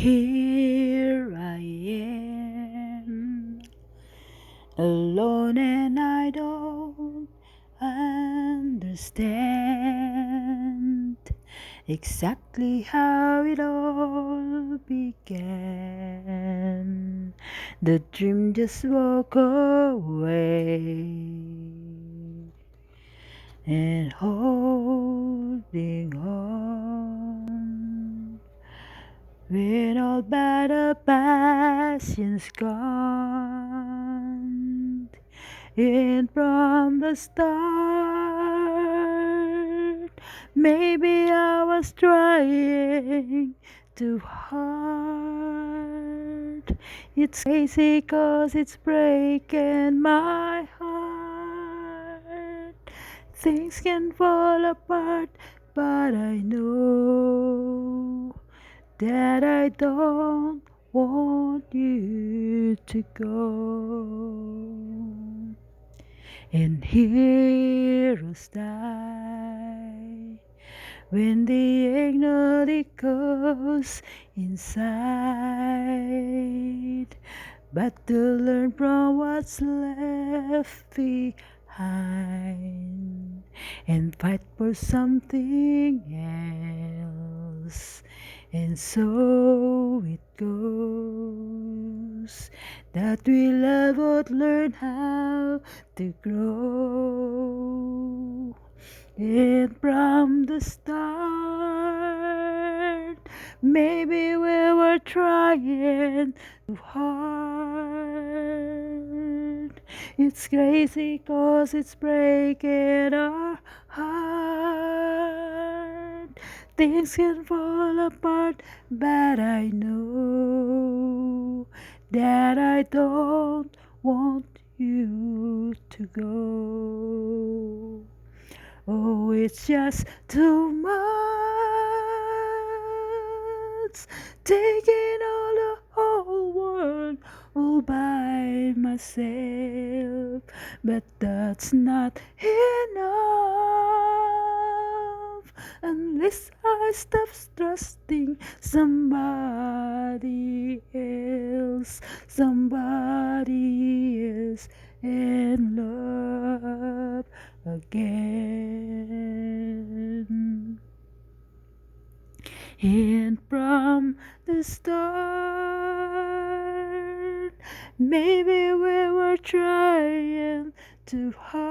here I am, alone and I don't understand exactly how it all began. The dream just walked away and holding on a passion's gone and from the start. Maybe I was trying too hard. It's crazy cause it's breaking my heart. Things can fall apart but I know that I don't want you to go. And hear us die when the ignorant goes inside. But to learn from what's left behind and fight for something else and so it goes that we love would learn how to grow. And from the start, maybe we were trying too hard. It's crazy cause it's breaking our heart. Things can fall apart, but I know that I don't want you to go. Oh, it's just too much taking all all by myself, but that's not enough unless I stop trusting somebody else, somebody else, and love again. And from the start, maybe we were trying too hard.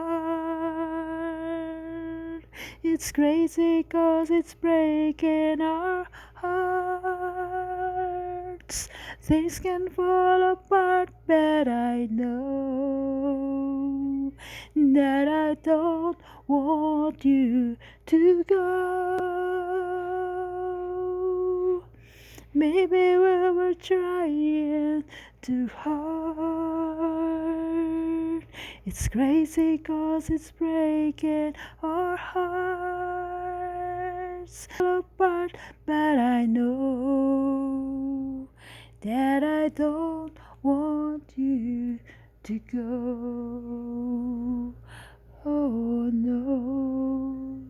It's crazy cause it's breaking our hearts. Things can fall apart, but I know that I don't want you to go. Maybe we were trying too hard. It's crazy cause it's breaking our hearts apart, but I know that I don't want you to go. Oh no,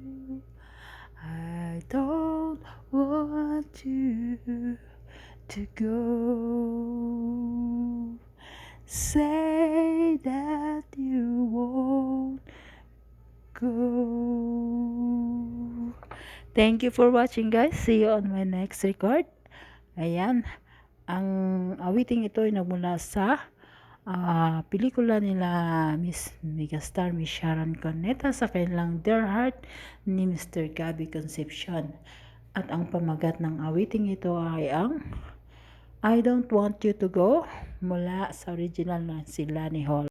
I don't want you to go. Say that you won't go. Thank you for watching guys. See you on my next record. Ayan. Ang awiting ito ay nagmula sa uh, pelikula nila Miss Megastar, Miss Sharon Coneta sa kanilang Dear Heart ni Mr. Gabby Concepcion. At ang pamagat ng awiting ito ay ang I Don't Want You To Go mula sa original na sila ni Hall.